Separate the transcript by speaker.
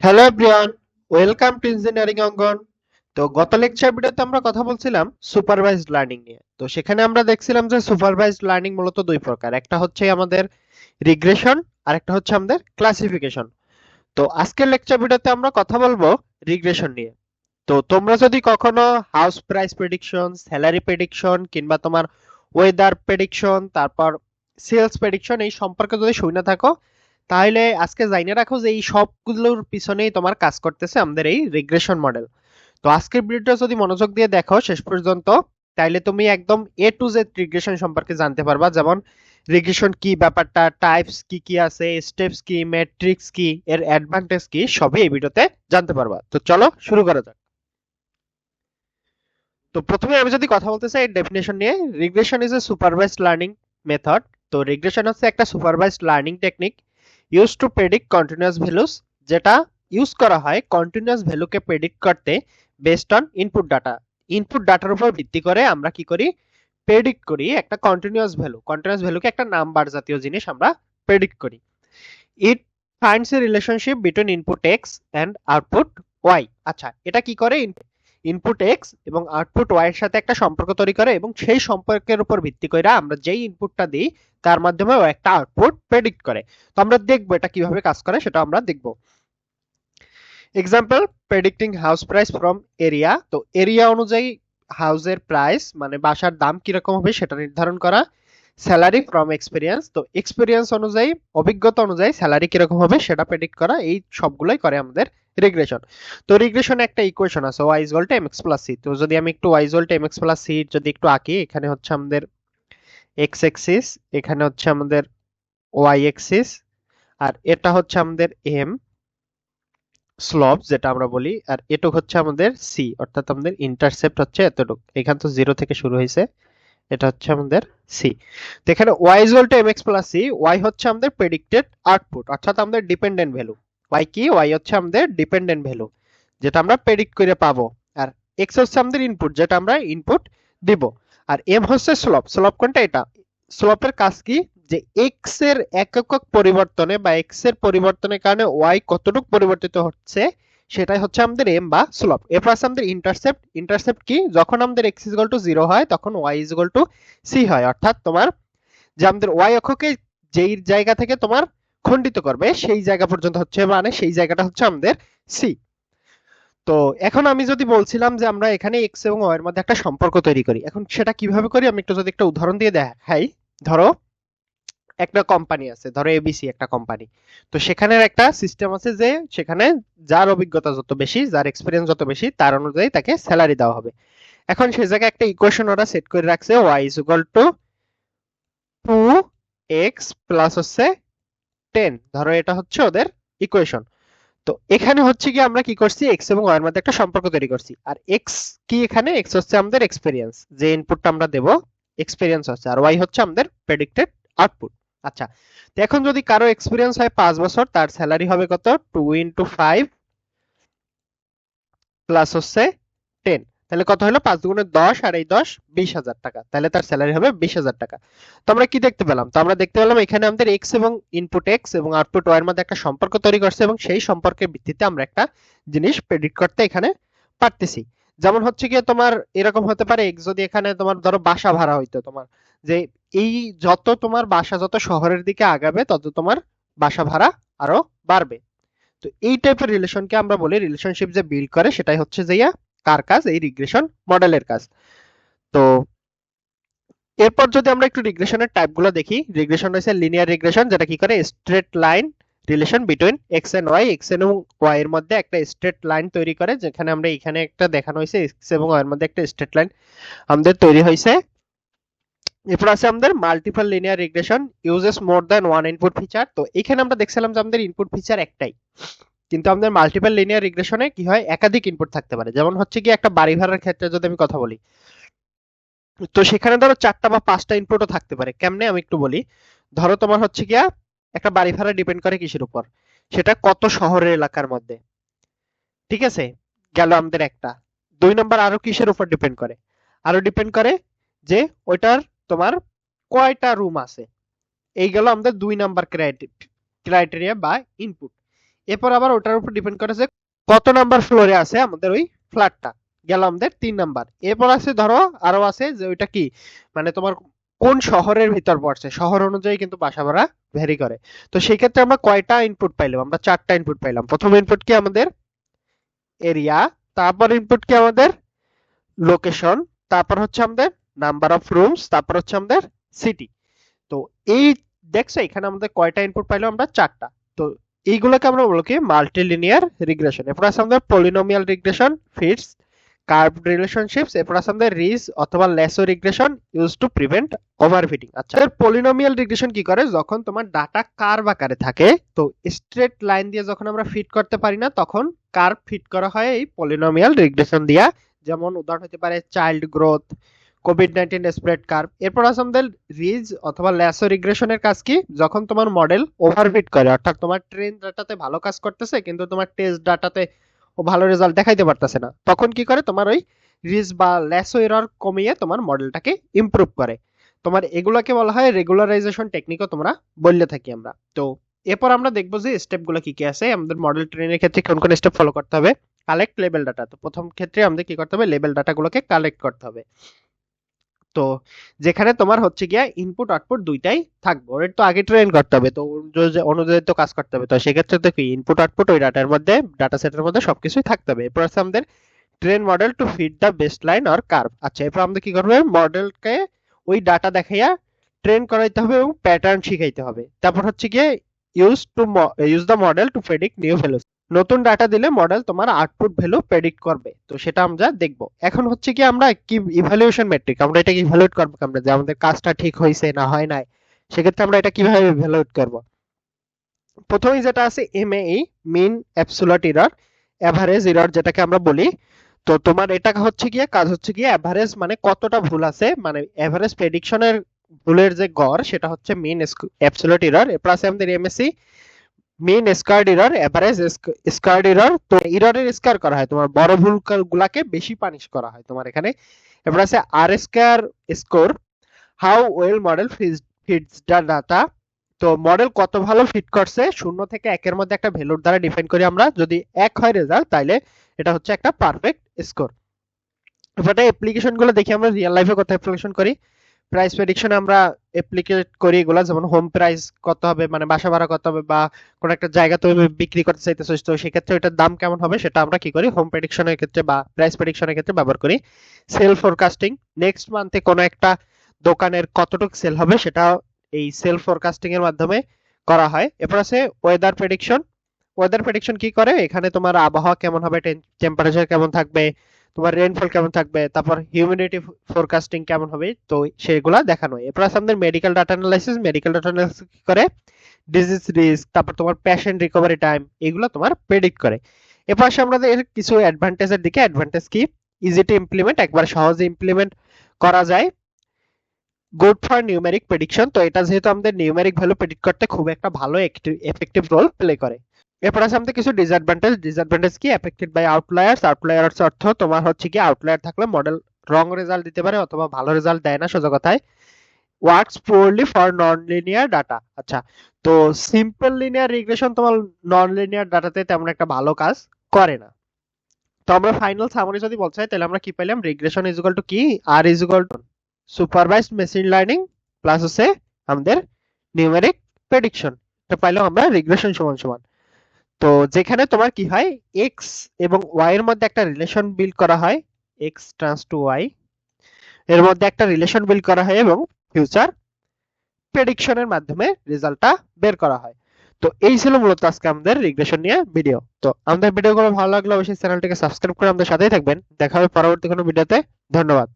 Speaker 1: Hello everyone welcome to engineering Angan তো গত lecture ভিডিওতে আমরা কথা বলছিলাম সুপারভাইজড লার্নিং নিয়ে। তো সেখানে আমরা দেখছিলাম যে সুপারভাইজড লার্নিং মূলত দুই প্রকার। একটা হচ্ছে আমাদের রিগ্রেশন আর একটা হচ্ছে আমাদের ক্লাসিফিকেশন তো আজকের লেকচার ভিডিওতে আমরা কথা বলব রিগ্রেশন নিয়ে। তো তোমরা যদি কখনো house price prediction salary prediction কিংবা তোমার ওয়েদার প্রেডিকশন তারপর সেলস প্রেডিকশন এই সম্পর্কে যদি শুনে থাকো তাহলে আজকে জানিয়ে রাখো যে এই সবগুলোর পিছনেই তোমার কাজ করতেছে আমাদের এই রিগ্রেশন মডেল তো আজকের ভিডিওটা যদি মনোযোগ দিয়ে দেখো শেষ পর্যন্ত তাহলে তুমি একদম এ টু জেড রিগ্রেশন সম্পর্কে জানতে পারবা। যেমন রিগ্রেশন কি ব্যাপারটা টাইপস কি কি আছে স্টেপস কি ম্যাট্রিক্স কি, এর অ্যাডভান্টেজ কি, সবই এই ভিডিওতে জানতে পারবা। তো চলো শুরু করা যাক। তো প্রথমে আমি যদি কথা বলতে চাই ডেফিনেশন নিয়ে। Regression is a supervised learning method তো রিগ্রেশন হচ্ছে একটা supervised learning technique use to predict continuous values যেটা ইউজ করা হয় কন্টিনিউয়াস ভ্যালুকে প্রেডিক্ট করতে based on input data input ডাটার উপর ভিত্তি করে আমরা কি করি? প্রেডিক্ট করি একটা কন্টিনিউয়াস ভ্যালু কন্টিনিউয়াস ভ্যালুকে একটা নাম্বার জাতীয় জিনিস আমরা প্রেডিক্ট করি। It finds a relationship between input X and output Y আচ্ছা এটা কি করে? ইনপুট এক্স এবং আউটপুট ওয়াই এর সাথে একটা সম্পর্ক তৈরি করে এবং সেই সম্পর্কের উপর ভিত্তি করে আমরা যেই ইনপুটটা দিই, তার মাধ্যমে ও একটা আউটপুট প্রেডিক্ট করে। তো আমরা দেখব এটা কীভাবে কাজ করে সেটা আমরা দেখব। Example predicting house price from area তো এরিয়া অনুযায়ী হাউসের প্রাইস মানে বাসার দাম কীরকম হবে সেটা নির্ধারণ করা। স্যালারি ফ্রম এক্সপিরিয়েন্স তো এক্সপিরিয়েন্স অনুযায়ী, অভিজ্ঞতা অনুযায়ী স্যালারি কীরকম হবে সেটা প্রেডিক্ট করা, এই সবগুলোই করে আমাদের রিগ্রেশন তো রিগ্রেশন একটা ইকুয়েশন আছে, y is to mx plus c. তো যদি আমি একটু y is to mx plus c যদি একটু আঁকি, এখানে হচ্ছে আমাদের x অ্যাক্সিস এখানে হচ্ছে আমাদের y অ্যাক্সিস আর এটা হচ্ছে আমাদের m স্লপ যেটা আমরা বলি, আর এটুক হচ্ছে আমাদের c, অর্থাৎ আমাদের ইন্টারসেপ্ট হচ্ছে এতটুক। এখান তো জিরো থেকে শুরু হয়েছে। এটা হচ্ছে আমাদের c. তো এখানে y is to mx plus c, y হচ্ছে আমাদের প্রেডিক্টেড আউটপুট অর্থাৎ আমাদের ডিপেন্ডেন্ট ভ্যালু y কি? y হচ্ছে আমাদের ডিপেন্ডেন্ট ভ্যালু যেটা আমরা প্রেডিক্ট করে পাবো। আর x হচ্ছে আমাদের ইনপুট যেটা আমরা ইনপুট দিব। আর m হচ্ছে স্লোপ স্লোপ কোনটা এটা? স্লোপের কাজ কি? যে x এর একক পরিবর্তনে বা x এর পরিবর্তনের কারণে y কতটুকু পরিবর্তিত হচ্ছে? সেটাই হচ্ছে আমাদের m বা স্লোপ এরপর আছে আমাদের ইন্টারসেপ্ট ইন্টারসেপ্ট কি? যখন আমাদের x ইজ টু জিরো হয়, তখন y ইজ টু c হয়। অর্থাৎ তোমার যে আমাদের y অক্ষকে যেই জায়গা থেকে তোমার খণ্ডিত করবে, সেই জায়গা পর্যন্ত হচ্ছে মানে সেই জায়গাটা হচ্ছে আমাদের সি তো এখন আমি যদি বলছিলাম যে আমরা এখানে এক্স এবং ওয়াই এর মধ্যে একটা সম্পর্ক তৈরি করি, এখন সেটা কীভাবে করি? আমি একটু যদি একটা উদাহরণ দিয়ে দেখাই। ধরো একটা কোম্পানি আছে, ধরো এবিসি একটা কোম্পানি তো সেখানের একটা সিস্টেম আছে যে, সেখানে যার অভিজ্ঞতা যত বেশি, যার এক্সপিরিয়েন্স যত বেশি, তার অনুযায়ী তাকে স্যালারি দেওয়া হবে। এখন সেই জায়গায় একটা ইকুয়েশন ওরা সেট করে রাখছে Y is equal to two X plus হচ্ছে টেন ধরো এটা হচ্ছে ওদের ইকুয়েশন তো এখানে হচ্ছে কি আমরা কি করছি? এক্স এবং ওয়াই এর মধ্যে একটা সম্পর্ক তৈরি করছি। আর এক্স কি এখানে? এক্স হচ্ছে আমাদের এক্সপেরিয়েন্স যে ইনপুটটা আমরা দেব এক্সপেরিয়েন্স হচ্ছে। আর ওয়াই হচ্ছে আমাদের প্রেডিক্টেড আউটপুট আচ্ছা এখন যদি কারও এক্সপিরিয়েন্স হয় পাঁচ বছর, তার স্যালারি হবে কত? টু ইন্টু ফাইভ প্লাস হচ্ছে টেন তাহলে কত হলো? পাঁচ দুগুণে দশ আর এই দশ, বিশ হাজার টাকা। তাহলে তার স্যালারি হবে বিশ হাজার টাকা। তো আমরা কি দেখতে পেলাম? তো আমরা দেখতে পেলাম এখানে আমাদের এক্স এবং ইনপুট এক্স এবং আউটপুট ওয়াই এর মধ্যে একটা সম্পর্ক তৈরি করছে এবং সেই সম্পর্কের ভিত্তিতে আমরা একটা জিনিস প্রেডিক্ট করতে এখানে পারতেছি। যেমন হচ্ছে গিয়ে তোমার এরকম হতে পারে এক্স যদি এখানে তোমার ধরো বাসা ভাড়া হইতো তোমার, যে এই যত তোমার বাসা যত শহরের দিকে আগাবে, তত তোমার বাসা ভাড়া আরও বাড়বে। তো এই টাইপের রিলেশনকে আমরা বলি রিলেশনশিপ যে বিল্ড করে, সেটাই হচ্ছে যে কার কাজ? এই রিগ্রেশন মডেলের কাজ। তো এরপর যদি আমরা একটু রিগ্রেশনের টাইপগুলো দেখি রিগ্রেশন হচ্ছে লিনিয়ার রিগ্রেশন যেটা কি করে? Straight line relation between X and Y X এবং ওয়াই এর মধ্যে একটা স্ট্রেট লাইন তৈরি করে, যেখানে আমরা এখানে একটা দেখানো হয়েছে এক্স এবং ওয়াই এর মধ্যে একটা স্ট্রেট লাইন আমাদের তৈরি হয়েছে। এরপর আছে আমাদের multiple linear regression uses more than one input feature তো এখানে আমরা দেখছিলাম যে আমাদের ইনপুট ফিচার একটাই। কিন্তু আমাদের মাল্টিপল লিনিয়ার রিগ্রেশনে কি হয়? একাধিক ইনপুট থাকতে পারে। যেমন হচ্ছে কি একটা বাড়ি ভাড়ার ক্ষেত্রে যদি আমি কথা বলি। তো সেখানে ধরো চারটা বা পাঁচটা ইনপুটও থাকতে পারে। কেমনে? আমি একটু বলি। ধরো তোমার হচ্ছে গিয়া একটা বাড়ি ভাড়া ডিপেন্ড করে কিসের উপর? সেটা কত শহরের এলাকার মধ্যে। ঠিক আছে? গেল আমাদের একটা। দুই নম্বর আরও কিসের উপর ডিপেন্ড করে? আরও ডিপেন্ড করে যে ওইটার তোমার কয়টা রুম আছে? এই গেল আমাদের দুই নাম্বার ক্রাইটেরিয়া বা ইনপুট এরপর আবার ওটার উপর ডিপেন্ড করে যে কত নাম্বার ফ্লোরে আছে আমাদের ওই ফ্ল্যাটটা গেল আমাদের তিন নাম্বার এরপর আছে ধরো আরও আছে যে ওইটা কি? মানে তোমার কোন শহরের ভিতর পড়ছে? শহর অনুযায়ী কিন্তু বাসা ভাড়া ভ্যারি করে। তো সেই ক্ষেত্রে আমরা কয়টা ইনপুট পাইলাম? আমরা চারটা ইনপুট পাইলাম। প্রথম ইনপুট কি আমাদের? এরিয়া তারপর ইনপুট কি আমাদের? লোকেশন তারপর হচ্ছে আমাদের নাম্বার অফ রুমস তারপর হচ্ছে আমাদের সিটি তো এই, দেখছ, এখানে আমাদের কয়টা ইনপুট পাইলাম আমরা? চারটা। তো এইগুলোকে আমরা বলি কি? মাল্টিলিনিয়ার রিগ্রেশন এরপর আছে আমাদের polynomial regression fits curve relationships এরপর আছে আমাদের রিজ অথবা lasso regression use to prevent overfitting আচ্ছা এর পলিনোমিয়াল রিগ্রেশন কি করে? যখন তোমার ডাটা কার্ভ আকারে থাকে, তো স্ট্রেট লাইন দিয়ে যখন আমরা ফিট করতে পারি না, তখন কার্ভ ফিট করা হয় এই পলিনোমিয়াল রিগ্রেশন দিয়া। যেমন উদাহরণ হতে পারে child growth COVID nineteen spread curve এরপর আছে আমাদের রিজ অথবা ল্যাসো রিগ্রেশনের কাজ কি? যখন তোমার মডেল ওভারফিট করে, অর্থাৎ তোমার ট্রেন ডাটাতে ভালো কাজ করতেছে, কিন্তু তোমার টেস্ট ডাটাতে ও ভালো রেজাল্ট দেখাইতে পারতেছে না, তখন কি করে? তোমার ওই রিজ বা ল্যাসো এরর কমিয়ে তোমার মডেলটাকে ইমপ্রুভ করে। তোমার এগুলোকে বলা হয় রেগুলারাইজেশন টেকনিকও তোমরা বললে থাকি আমরা। তো এরপর আমরা দেখব যে স্টেপগুলো কি কি আছে। আমাদের মডেল ট্রেনের ক্ষেত্রে কোন কোন স্টেপ ফলো করতে হবে? কালেক্ট লেভেল ডাটা তো প্রথম ক্ষেত্রে আমাদের কি করতে হবে? লেভেল ডাটাগুলোকে কালেক্ট করতে হবে। তো যেখানে তোমার হচ্ছে গিয়া ইনপুট আউটপুট দুইটাই থাকবে। ওর তো আগে ট্রেন করতে হবে, তো অনুযায়ী- তো কাজ করতে হবে। তো সেক্ষেত্রে তো কি ইনপুট আউটপুট ওই ডাটার মধ্যে ডাটা সেটের মধ্যে সবকিছুই থাকতে হবে। এরপর আছে আমাদের train model to fit the best line or curve আচ্ছা এরপর আমাদের কি করবে? মডেলকে ওই ডাটা দেখাইয়া ট্রেন করাইতে হবে এবং প্যাটার্ন শিখাইতে হবে। তারপর হচ্ছে গিয়ে use to use the model to predict new values নতুন ডাটা দিলে মডেল তোমার আউটপুট ভ্যালু প্রেডিক্ট করবে। তো সেটা আমরা দেখব। এখন হচ্ছে কি আমরা কি ইভ্যালুয়েশন মেট্রিক আমরা এটা ইভ্যালুয়েট করব আমরা? যে আমাদের কাজটা ঠিক হয়েছে না হয় নাই, সেক্ষেত্রে আমরা এটা কীভাবে ইভ্যালুয়েট করব? প্রথমেই যেটা আছে MAE mean absolute error average error যেটাকে আমরা বলি। তো তোমার এটা হচ্ছে গিয়ে, কাজ হচ্ছে গিয়ে এভারেজ মানে কতটা ভুল আছে? মানে এভারেজ প্রেডিকশনের ভুলের যে গড়, সেটা হচ্ছে মিন অ্যাবসোলিউট এরর আছে আমাদের MSE mean squared error average squared error তো এররের স্কয়ার করা হয়। তোমার বড় ভুল গুলাকে বেশি পানিশ করা হয় তোমার এখানে। এবার আছে R square score how well model fits the data তো মডেল কত ভালো ফিট করছে? শূন্য থেকে একের মধ্যে একটা ভ্যালুর দ্বারা ডিফাইন করি আমরা। যদি এক হয় রেজাল্ট তাইলে এটা হচ্ছে একটা পারফেক্ট স্কোর এবারে অ্যাপ্লিকেশনগুলো দেখি আমরা রিয়েল লাইফে কত অ্যাপ্লিকেশন করি। প্রাইস প্রেডিকশন আমরা অ্যাপ্লিকেট করি এগুলা, যেমন হোম প্রাইস কত হবে মানে বাসা ভাড়া কত হবে বা কোন একটা জায়গা তুমি বিক্রি করতে চাইতেছো, তো সেক্ষেত্রে ওইটার দাম কেমন হবে সেটা আমরা কি করি? হোম প্রেডিকশনের ক্ষেত্রে বা প্রাইস প্রেডিকশনের ক্ষেত্রে ব্যবহার করি। সেল ফোরকাস্টিং নেক্সট মান্থে কোনো একটা দোকানের কতটুকু সেল হবে সেটা এই সেল ফোরকাস্টিং এর মাধ্যমে করা হয়। এরপর আছে ওয়েদার প্রেডিকশন ওয়েদার প্রেডিকশন কি করে? এখানে তোমার আবহাওয়া কেমন হবে টেম্পারেচার কেমন থাকবে তোমার রেইনফল কেমন থাকবে, তারপর হিউমিডিটি ফোরকাস্টিং কেমন হবে, তো সেগুলা দেখানো। হয় আছে আমাদের medical data analysis medical data analysis কি করে? ডিজিজ রিস্ক তারপর তোমার পেশেন্ট রিকভারি টাইম এগুলো তোমার প্রেডিক্ট করে। এরপর আসে আমাদের কিছু অ্যাডভান্টেজের দিকে। অ্যাডভান্টেজ কি? ইজি টু ইমপ্লিমেন্ট একবার সহজে ইমপ্লিমেন্ট করা যায়। গুড ফর নিউমেরিক প্রেডিকশন তো এটা যেহেতু আমাদের নিউমেরিক ভ্যালু প্রেডিক্ট করতে খুব একটা ভালো এফেক্টিভ রোল প্লে করে। এরপর আছে আমাদের কিছু ডিসঅ্যাডভান্টেজ ডিসঅ্যাডভান্টেজ কি? এফেক্টেড বাই আউটলায়ার্স আউটলায়ার্স অর্থ তোমার হচ্ছে কি আউটলায়ার থাকলে মডেল রং রেজাল্ট দিতে পারে অথবা ভালো রেজাল্ট দেয় না সোজা কথায়। Works poorly for non linear data আচ্ছা তো সিম্পল লিনিয়ার রিগ্রেশন তোমার নন লিনিয়ার ডাটাতে তেমন একটা ভালো কাজ করে না। তো আমরা ফাইনাল সামারি যদি বলতে চাই, তাহলে আমরা কি পেলাম? রিগ্রেশন ইজ ইকুয়াল টু কি? R is equal to supervised machine learning plus হচ্ছে আমাদের নিউমেরিক প্রেডিকশন এটা পাইলাম আমরা রিগ্রেশন সমান সমান। তো যেখানে তোমার কি হয়? এক্স এবং ওয়াই এর মধ্যে একটা রিলেশন বিল্ড করা হয়। এক্স ট্রান্স টু ওয়াই এর মধ্যে একটা রিলেশন বিল্ড করা হয় এবং ফিউচার প্রেডিকশনের মাধ্যমে রেজাল্টটা বের করা হয়। তো এই ছিল মূলত আজকে আমাদের রিগ্রেশন নিয়ে ভিডিও তো আমাদের ভিডিওগুলো ভালো লাগলে অবশ্যই চ্যানেলটিকে সাবস্ক্রাইব করে আমাদের সাথেই থাকবেন। দেখা হবে পরবর্তী কোনো ভিডিওতে ধন্যবাদ।